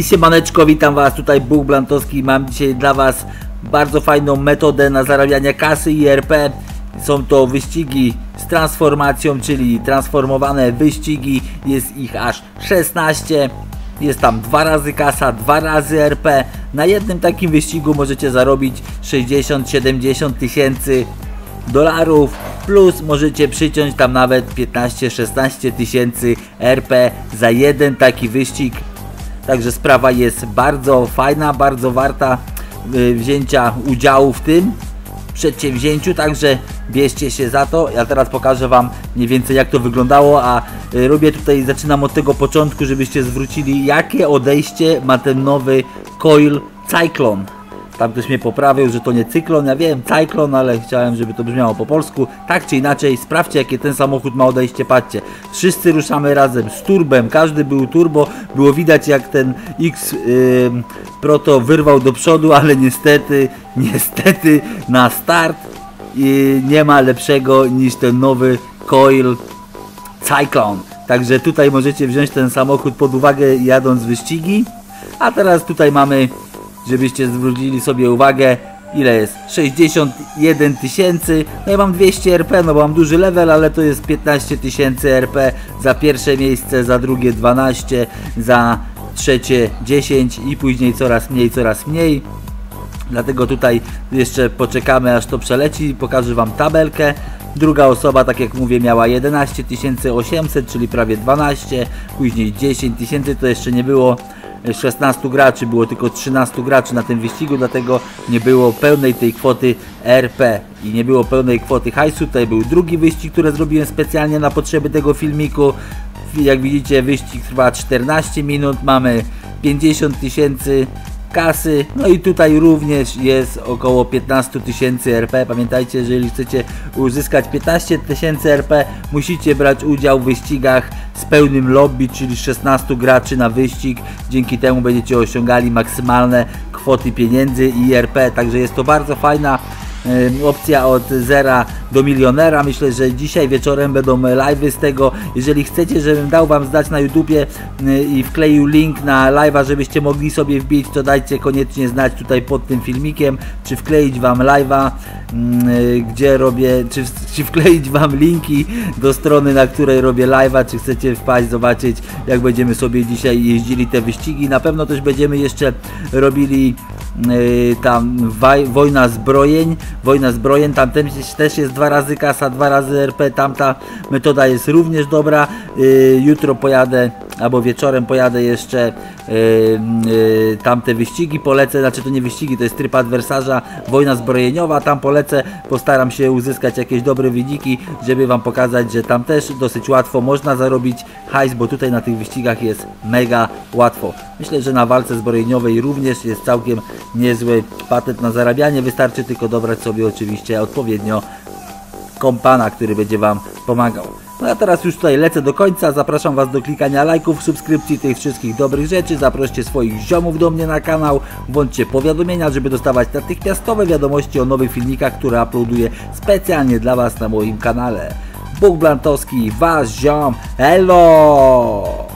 I siemaneczko, witam was, tutaj Bóg Blantowski. Mam dzisiaj dla was bardzo fajną metodę na zarabianie kasy i RP. Są to wyścigi z transformacją, czyli transformowane wyścigi. Jest ich aż 16. Jest tam dwa razy kasa, dwa razy RP. Na jednym takim wyścigu możecie zarobić 60-70 tysięcy dolarów plus możecie przyciąć tam nawet 15-16 tysięcy RP za jeden taki wyścig Także sprawa jest bardzo fajna, bardzo warta y, wzięcia udziału w tym przedsięwzięciu, także bierzcie się za to. Ja teraz pokażę Wam mniej więcej jak to wyglądało, a y, robię tutaj, zaczynam od tego początku, żebyście zwrócili jakie odejście ma ten nowy Coil Cyclone. Tam ktoś mnie poprawił, że to nie cyklon, ja wiem, cyklon, ale chciałem, żeby to brzmiało po polsku. Tak czy inaczej, sprawdźcie jakie ten samochód ma odejście, patrzcie. Wszyscy ruszamy razem z turbem, każdy był turbo, było widać jak ten X yy, Proto wyrwał do przodu, ale niestety, niestety na start yy, nie ma lepszego niż ten nowy Coil Cyclone. Także tutaj możecie wziąć ten samochód pod uwagę jadąc wyścigi. A teraz tutaj mamy żebyście zwrócili sobie uwagę ile jest? 61 tysięcy? No ja mam 200 RP, no bo mam duży level, ale to jest 15 tysięcy RP za pierwsze miejsce, za drugie 12 za trzecie 10 i później coraz mniej, coraz mniej. Dlatego tutaj jeszcze poczekamy aż to przeleci. Pokażę Wam tabelkę. Druga osoba, tak jak mówię, miała 11 800, czyli prawie 12, później 10 tysięcy, to jeszcze nie było 16 graczy, było tylko 13 graczy na tym wyścigu, dlatego nie było pełnej tej kwoty RP i nie było pełnej kwoty hajsu. Tutaj był drugi wyścig, który zrobiłem specjalnie na potrzeby tego filmiku. Jak widzicie wyścig trwa 14 minut, mamy 50 tysięcy kasy. No i tutaj również jest około 15 tysięcy RP. Pamiętajcie, jeżeli chcecie uzyskać 15 tysięcy RP, musicie brać udział w wyścigach z pełnym lobby, czyli 16 graczy na wyścig. Dzięki temu będziecie osiągali maksymalne kwoty pieniędzy i RP. Także jest to bardzo fajna opcja od zera do milionera. Myślę, że dzisiaj wieczorem będą live'y z tego. Jeżeli chcecie, żebym dał Wam znać na YouTubie i wkleił link na live'a, żebyście mogli sobie wbić, to dajcie koniecznie znać tutaj pod tym filmikiem, czy wkleić Wam live'a, gdzie robię, czy, czy wkleić Wam linki do strony, na której robię live'a, czy chcecie wpaść, zobaczyć, jak będziemy sobie dzisiaj jeździli te wyścigi. Na pewno też będziemy jeszcze robili tam wojna zbrojeń, wojna zbrojeń, tam też jest dwa razy kasa, dwa razy RP, tamta metoda jest również dobra. Y, jutro pojadę, albo wieczorem pojadę jeszcze y, y, tamte wyścigi, polecę, znaczy to nie wyścigi, to jest tryb adwersarza, wojna zbrojeniowa, tam polecę, postaram się uzyskać jakieś dobre wyniki, żeby Wam pokazać, że tam też dosyć łatwo można zarobić hajs, bo tutaj na tych wyścigach jest mega łatwo. Myślę, że na walce zbrojeniowej również jest całkiem niezły patent na zarabianie, wystarczy tylko dobrać sobie oczywiście odpowiednio kompana, który będzie Wam pomagał. No a teraz już tutaj lecę do końca, zapraszam Was do klikania lajków, subskrypcji tych wszystkich dobrych rzeczy, zaproście swoich ziomów do mnie na kanał, włączcie powiadomienia, żeby dostawać natychmiastowe wiadomości o nowych filmikach, które uploaduję specjalnie dla Was na moim kanale. Bóg Blantowski, Wasz ziom, hello!